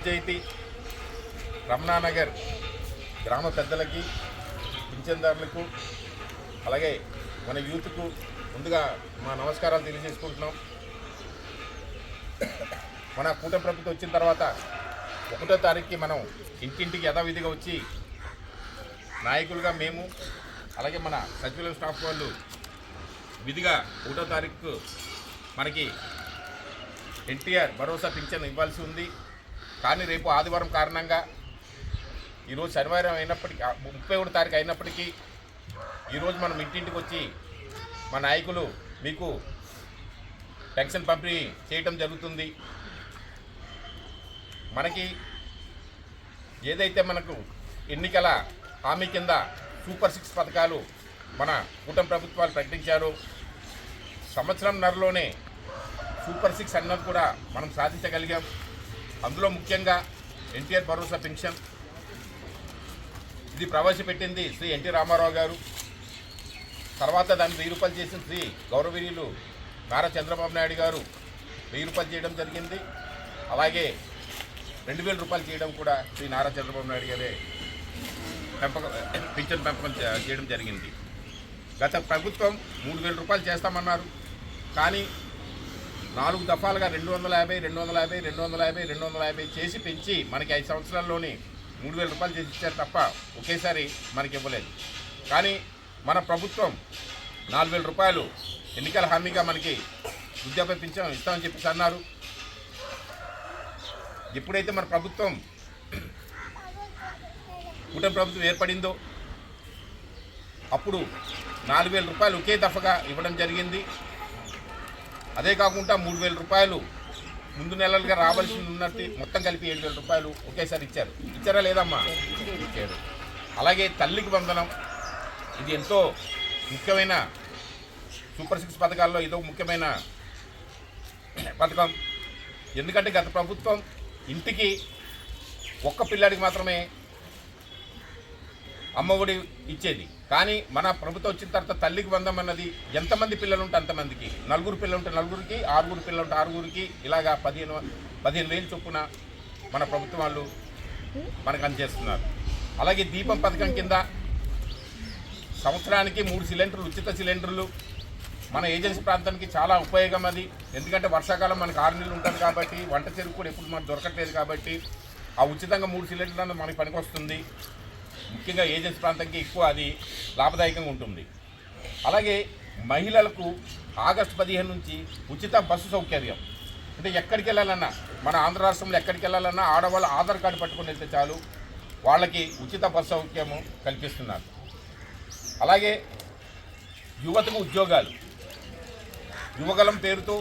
పంచాయతీ రమణానగర్ గ్రామ పెద్దలకి పింఛన్దారులకు అలాగే మన యూత్కు ముందుగా మా నమస్కారాలు తెలియజేసుకుంటున్నాం. మన కూటమి ప్రభుత్వం వచ్చిన తర్వాత ఒకటో తారీఖుకి మనం ఇంటింటికి యథావిధిగా వచ్చి నాయకులుగా మేము అలాగే మన సచివాలయం స్టాఫ్ వాళ్ళు విధిగా ఒకటో తారీఖు మనకి ఎన్టీఆర్ భరోసా పింఛన్ ఇవ్వాల్సి ఉంది. కానీ రేపు ఆదివారం కారణంగా ఈరోజు శనివారం అయినప్పటికీ ఆ, ముప్పై ఒకటి తారీఖు అయినప్పటికీ ఈరోజు మనం ఇంటింటికి వచ్చి మా నాయకులు మీకు పెన్షన్ పంపిణీ చేయటం జరుగుతుంది. మనకి ఏదైతే మనకు ఎన్నికల హామీ కింద సూపర్ సిక్స్ పథకాలు మన కూటమి ప్రభుత్వాలు ప్రకటించారు సంవత్సరంన్నరలోనే సూపర్ సిక్స్ అన్నది కూడా మనం సాధించగలిగాం. అందులో ముఖ్యంగా ఎన్టీఆర్ భరోసా పెన్షన్. ఇది ప్రవేశపెట్టింది శ్రీ ఎన్టీ రామారావు గారు. తర్వాత దాన్ని వెయ్యి రూపాయలు చేసిన శ్రీ గౌరవనీయులు నారా చంద్రబాబు నాయుడు గారు. వెయ్యి రూపాయలు చేయడం జరిగింది. అలాగే రెండు వేల రూపాయలు చేయడం కూడా శ్రీ నారా చంద్రబాబు నాయుడు గారే పెంపకం పింఛన్ పెంపకం చేయడం జరిగింది. గత ప్రభుత్వం మూడు వేల రూపాయలు చేస్తామన్నారు. కానీ నాలుగు దఫాలుగా రెండు వందల యాభై రెండు వందల యాభై రెండు వందల యాభై రెండు వందల యాభై చేసి పెంచి మనకి ఐదు సంవత్సరాల్లోనే మూడు వేల రూపాయలు చేసి ఇచ్చారు తప్ప ఒకేసారి మనకి ఇవ్వలేదు. కానీ మన ప్రభుత్వం నాలుగు వేల రూపాయలు ఎన్నికల హామీగా మనకి వృద్ధాప్య పింఛన్ ఇస్తామని చెప్పేసి అన్నారు. ఎప్పుడైతే మన ప్రభుత్వం కూటమి ప్రభుత్వం ఏర్పడిందో అప్పుడు నాలుగు వేల రూపాయలు ఒకే దఫగా ఇవ్వడం జరిగింది. అదే కాకుండా మూడు వేల రూపాయలు ముందు నెలలుగా రావాల్సి ఉన్నట్టు మొత్తం కలిపి ఏడు వేల రూపాయలు ఒకేసారి ఇచ్చారు. ఇచ్చారా లేదమ్మా? ఇచ్చారు. అలాగే తల్లికి వందనం. ఇది ఎంతో ముఖ్యమైన సూపర్ సిక్స్ పథకాల్లో ఇదో ముఖ్యమైన పథకం. ఎందుకంటే గత ప్రభుత్వం ఇంటికి ఒక్క పిల్లాడికి మాత్రమే అమ్మఒడి ఇచ్చేది. కానీ మన ప్రభుత్వం వచ్చిన తర్వాత తల్లికి బంధం అన్నది ఎంతమంది పిల్లలు ఉంటే అంతమందికి. నలుగురు పిల్లలు ఉంటే నలుగురికి ఆరుగురు పిల్లలు ఉంటే ఆరుగురికి ఇలాగా పదిహేను పదిహేను వేలు చొప్పున మన ప్రభుత్వం వాళ్ళు మనకు అందజేస్తున్నారు. అలాగే దీపం పథకం కింద సంవత్సరానికి మూడు సిలిండర్లు ఉచిత సిలిండర్లు మన ఏజెన్సీ ప్రాంతానికి చాలా ఉపయోగం అది. ఎందుకంటే వర్షాకాలం మనకు ఆరు నెలలు ఉంటుంది కాబట్టి వంట చెరుకు కూడా ఎప్పుడు మనకు దొరకట్లేదు కాబట్టి ఆ ఉచితంగా మూడు సిలిండర్లు మనకి మనకి పనికొస్తుంది. ముఖ్యంగా ఏజెన్సీ ప్రాంతానికి ఎక్కువ అది లాభదాయకంగా ఉంటుంది. అలాగే మహిళలకు ఆగస్టు పదిహేను నుంచి ఉచిత బస్సు సౌకర్యం. అంటే ఎక్కడికి వెళ్ళాలన్నా మన ఆంధ్ర రాష్ట్రంలో ఎక్కడికి వెళ్ళాలన్నా ఆడవాళ్ళు ఆధార్ కార్డు పట్టుకుని వెళ్తే చాలు వాళ్ళకి ఉచిత బస్సు సౌకర్యము కల్పిస్తున్నారు. అలాగే యువతకు ఉద్యోగాలు. యువగలం పేరుతో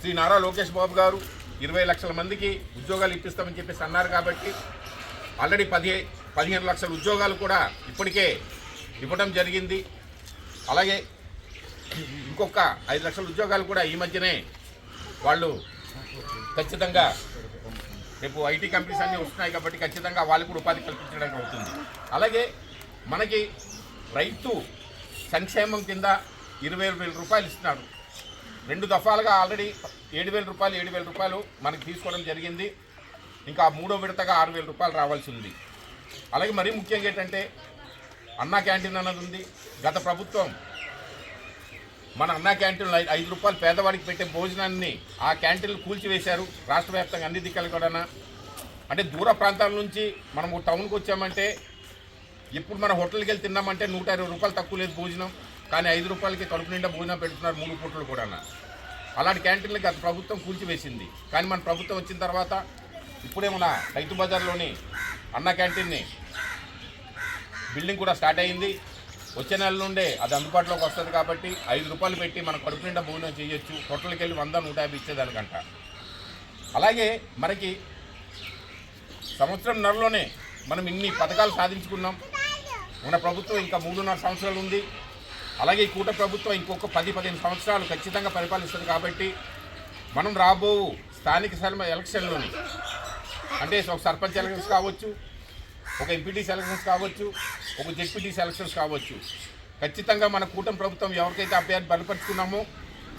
శ్రీ నారా లోకేష్ బాబు గారు ఇరవై లక్షల మందికి ఉద్యోగాలు ఇప్పిస్తామని చెప్పేసి అన్నారు కాబట్టి ఆల్రెడీ పదిహే పదిహేను లక్షల ఉద్యోగాలు కూడా ఇప్పటికే ఇవ్వడం జరిగింది. అలాగే ఇంకొక ఐదు లక్షల ఉద్యోగాలు కూడా ఈ మధ్యనే వాళ్ళు ఖచ్చితంగా రేపు ఐటీ కంపెనీస్ అన్నీ వస్తున్నాయి కాబట్టి ఖచ్చితంగా వాళ్ళు కూడా ఉపాధి కల్పించడానికి అవుతుంది. అలాగే మనకి రైతు సంక్షేమం కింద ఇరవై వేల రూపాయలు ఇస్తున్నారు. రెండు దఫాలుగా ఆల్రెడీ ఏడు వేల రూపాయలు ఏడు వేల రూపాయలు మనకి తీసుకోవడం జరిగింది. ఇంకా మూడో విడతగా ఆరు వేల రూపాయలు రావాల్సి ఉంది. అలాగే మరీ ముఖ్యంగా ఏంటంటే అన్నా క్యాంటీన్ అన్నది ఉంది. గత ప్రభుత్వం మన అన్నా క్యాంటీన్లో ఐదు రూపాయలు పేదవాడికి పెట్టే భోజనాన్ని ఆ క్యాంటీన్లు కూల్చివేశారు. రాష్ట్ర వ్యాప్తంగా అన్ని దిక్కలు కూడా అంటే దూర ప్రాంతాల నుంచి మనం టౌన్కి వచ్చామంటే ఇప్పుడు మన హోటల్కి వెళ్ళి తిన్నామంటే నూట ఇరవై రూపాయలు తక్కువ లేదు భోజనం. కానీ ఐదు రూపాయలకి కడుపు నిండా భోజనం పెడుతున్నారు మూడు పూటలు కూడా అలాంటి క్యాంటీన్లకి గత ప్రభుత్వం కూల్చివేసింది. కానీ మన ప్రభుత్వం వచ్చిన తర్వాత ఇప్పుడే మన రైతు బజార్లోని అన్న క్యాంటీన్ని బిల్డింగ్ కూడా స్టార్ట్ అయింది. వచ్చే నెల నుండే అది అందుబాటులోకి వస్తుంది కాబట్టి ఐదు రూపాయలు పెట్టి మన కడుపు నిండా భోజనం చేయొచ్చు. హోటల్కి వెళ్ళి వంద నూట యాభై ఇచ్చేదానికంట. అలాగే మనకి సంవత్సరం నెలలోనే మనం ఇన్ని పథకాలు సాధించుకున్నాం. మన ప్రభుత్వం ఇంకా మూడున్నర సంవత్సరాలు ఉంది. అలాగే ఈ కూట ప్రభుత్వం ఇంకొక పది పదిహేను సంవత్సరాలు ఖచ్చితంగా పరిపాలిస్తుంది కాబట్టి మనం రాబో స్థానిక సర్మ ఎలక్షన్లోని అంటే ఒక సర్పంచ్ ఎలక్షన్స్ కావచ్చు ఒక ఎంపీటీ సెలక్షన్స్ కావచ్చు ఒక జెడ్పీటీ సెలక్షన్స్ కావచ్చు. ఖచ్చితంగా మన కూటమి ప్రభుత్వం ఎవరికైతే అభ్యర్థి బలపరుచుకున్నామో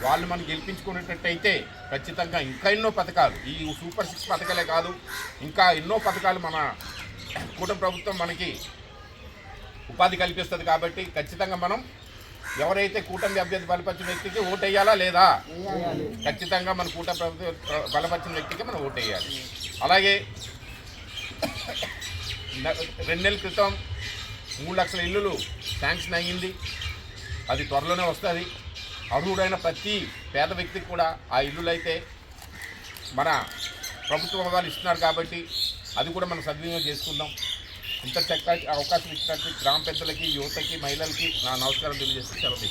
వాళ్ళు మనం గెలిపించుకునేటట్టయితే ఖచ్చితంగా ఇంకా ఎన్నో పథకాలు ఈ సూపర్ సిక్స్ పథకాలే కాదు ఇంకా ఎన్నో పథకాలు మన కూటమి ప్రభుత్వం మనకి ఉపాధి కల్పిస్తుంది కాబట్టి ఖచ్చితంగా మనం ఎవరైతే కూటమి అభ్యర్థి బలపరిచిన వ్యక్తికి ఓటేయాలా లేదా? ఖచ్చితంగా మన కూటమి బలపరిచిన వ్యక్తికి మనం ఓటేయాలి. అలాగే రెండు నెలల క్రితం మూడు లక్షల ఇల్లులు శాంక్షన్ అయ్యింది. అది త్వరలోనే వస్తుంది. అర్హుడైన ప్రతి పేద వ్యక్తికి కూడా ఆ ఇల్లులు అయితే మన ప్రభుత్వం వాళ్ళు ఇస్తున్నారు కాబట్టి అది కూడా మనం సద్వినియోగం చేసుకుందాం. ఇంత చక్కటి అవకాశం ఇచ్చినట్టు గ్రామ పెద్దలకి యువతకి మహిళలకి నా నమస్కారం తెలియజేస్తూ సెలవు